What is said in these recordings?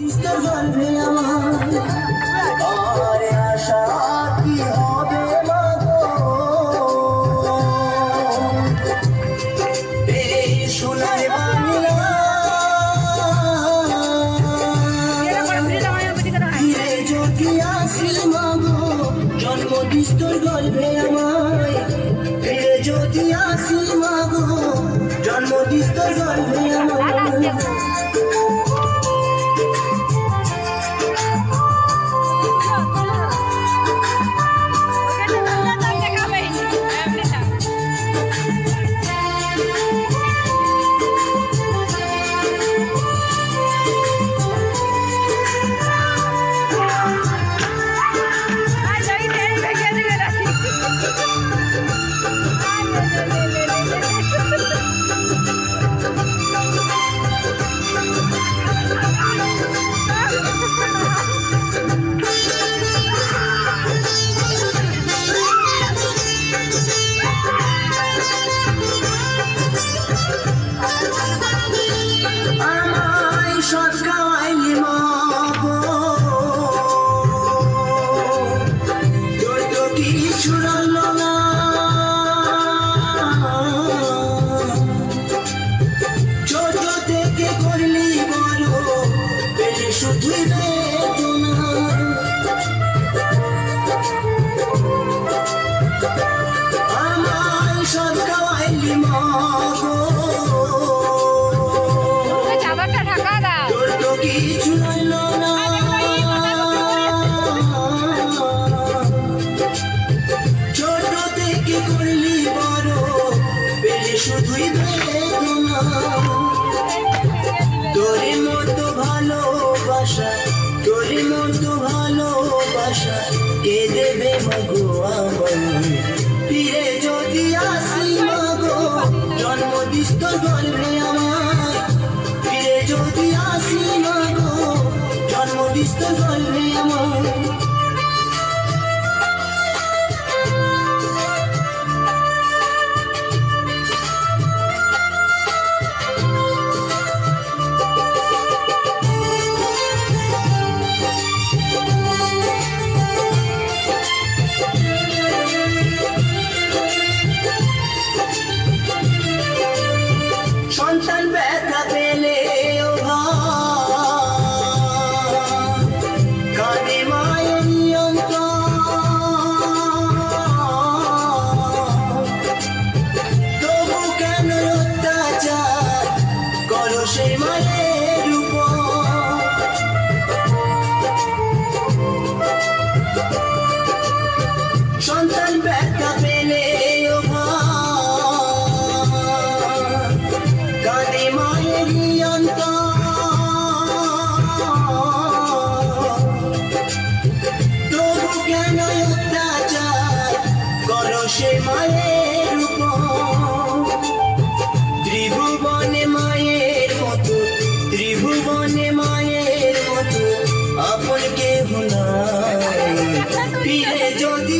তিস্তার গর্ভে আমার। আশা কি হবে দিস্তর গর্ভে আমায়। যদি মাগো জন্ম গর্ভে আমায়। শুধুই বেদনা। মাগো আমায় ফিরে যদি আসি মাগো জন্ম দিস্ত গর্ভে আমায় ফিরে যদি আসি মাগো জন্ম দিস্ত গর্ভে আমায় ত্রিভুবনে মায়ের মতো ত্রিভুবনে মায়ের মতো আপন কে ফিরে যদি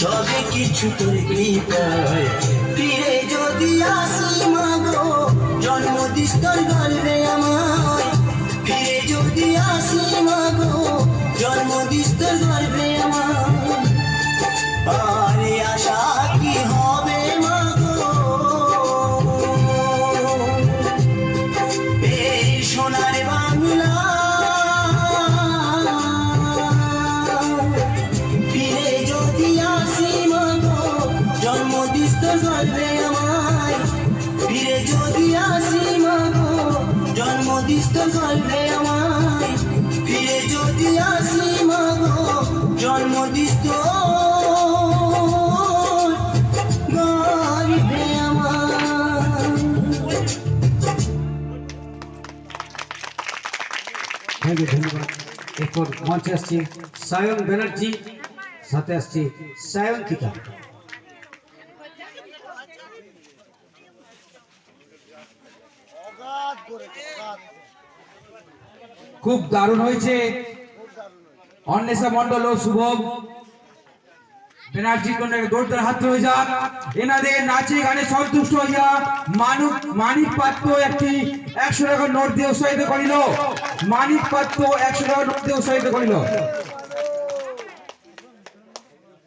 সবে কিছু তোর কৃপায় ফিরে যদি আসি মাগো জন্ম দিস তোর গর্বে আমায়। ফিরে যদি আসি মাগো জন্ম দিস তোর গর্বে দিস তো ফিরে যদি আসি মাগো জন্ম দিস থ্যাংক ইউ ধন্যবাদ এরপর মঞ্চে আসছে সায়ন ব্যানার্জি সাথে আসছে সায়ন্তিকা খুব দারুণ হয়েছে। অন্বেষা মন্ডল ও শুভম ব্যানার্জি জন্য দৌড়দার হাত হয়ে যাক। এনাদের নাচে গানে সন্তুষ্ট হইয়া মানিক মানিক পাত্র একটি একশো টাকা নোট দিয়ে উৎসাহিত করিল। মানিক পাত্র একশো টাকা নোট দিয়ে উৎসাহিত করিল।